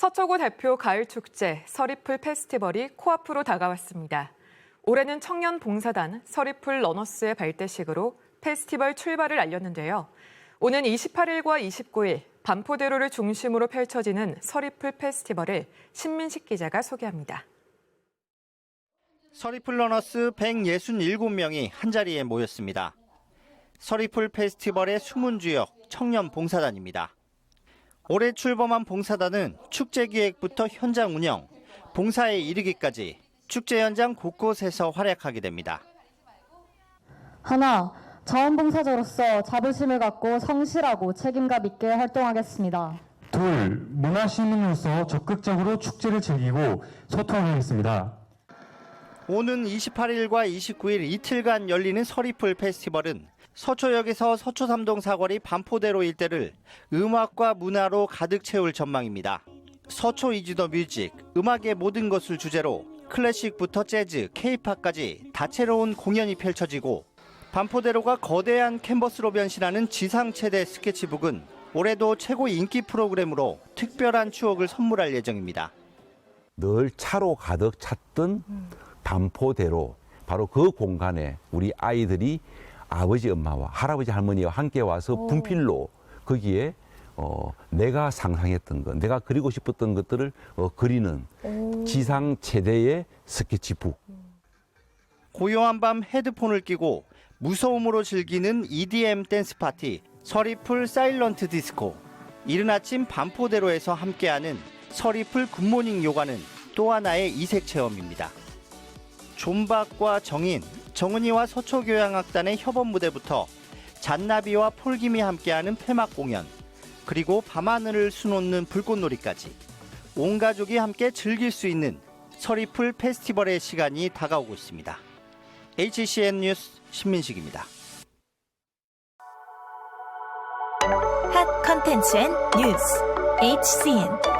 서초구 대표 가을 축제 서리풀 페스티벌이 코앞으로 다가왔습니다. 올해는 청년 봉사단 서리풀 러너스의 발대식으로 페스티벌 출발을 알렸는데요. 오는 28일과 29일 반포대로를 중심으로 펼쳐지는 서리풀 페스티벌을 신민식 기자가 소개합니다. 서리풀 러너스 167명이 한자리에 모였습니다. 서리풀 페스티벌의 숨은 주역 청년 봉사단입니다. 올해 출범한 봉사단은 축제 기획부터 현장 운영, 봉사에 이르기까지 축제 현장 곳곳에서 활약하게 됩니다. 하나, 자원봉사자로서 자부심을 갖고 성실하고 책임감 있게 활동하겠습니다. 둘, 문화시민으로서 적극적으로 축제를 즐기고 소통하겠습니다. 오는 28일과 29일 이틀간 열리는 서리풀 페스티벌은 서초역에서 서초삼동 사거리 반포대로 일대를 음악과 문화로 가득 채울 전망입니다. 서초 이즈더 뮤직, 음악의 모든 것을 주제로 클래식부터 재즈, 케이팝까지 다채로운 공연이 펼쳐지고 반포대로가 거대한 캔버스로 변신하는 지상 최대 스케치북은 올해도 최고 인기 프로그램으로 특별한 추억을 선물할 예정입니다. 늘 차로 가득 찼던 반포대로 바로 그 공간에 우리 아이들이 아버지 엄마와 할아버지 할머니와 함께 와서 분필로 거기에 어, 내가 상상했던 것, 내가 그리고 싶었던 것들을 어, 그리는 지상 최대의 스케치북. 고요한 밤 헤드폰을 끼고 무서움으로 즐기는 EDM 댄스 파티 서리풀 사일런트 디스코 이른 아침 반포대로에서 함께하는 서리풀 굿모닝 요가는 또 하나의 이색 체험입니다. 존박과 정인, 정은이와 서초교향악단의 협업 무대부터 잔나비와 폴김이 함께하는 폐막 공연 그리고 밤하늘을 수놓는 불꽃놀이까지 온 가족이 함께 즐길 수 있는 서리풀 페스티벌의 시간이 다가오고 있습니다. HCN 뉴스 신민식입니다. 핫 컨텐츠 앤 뉴스 HCN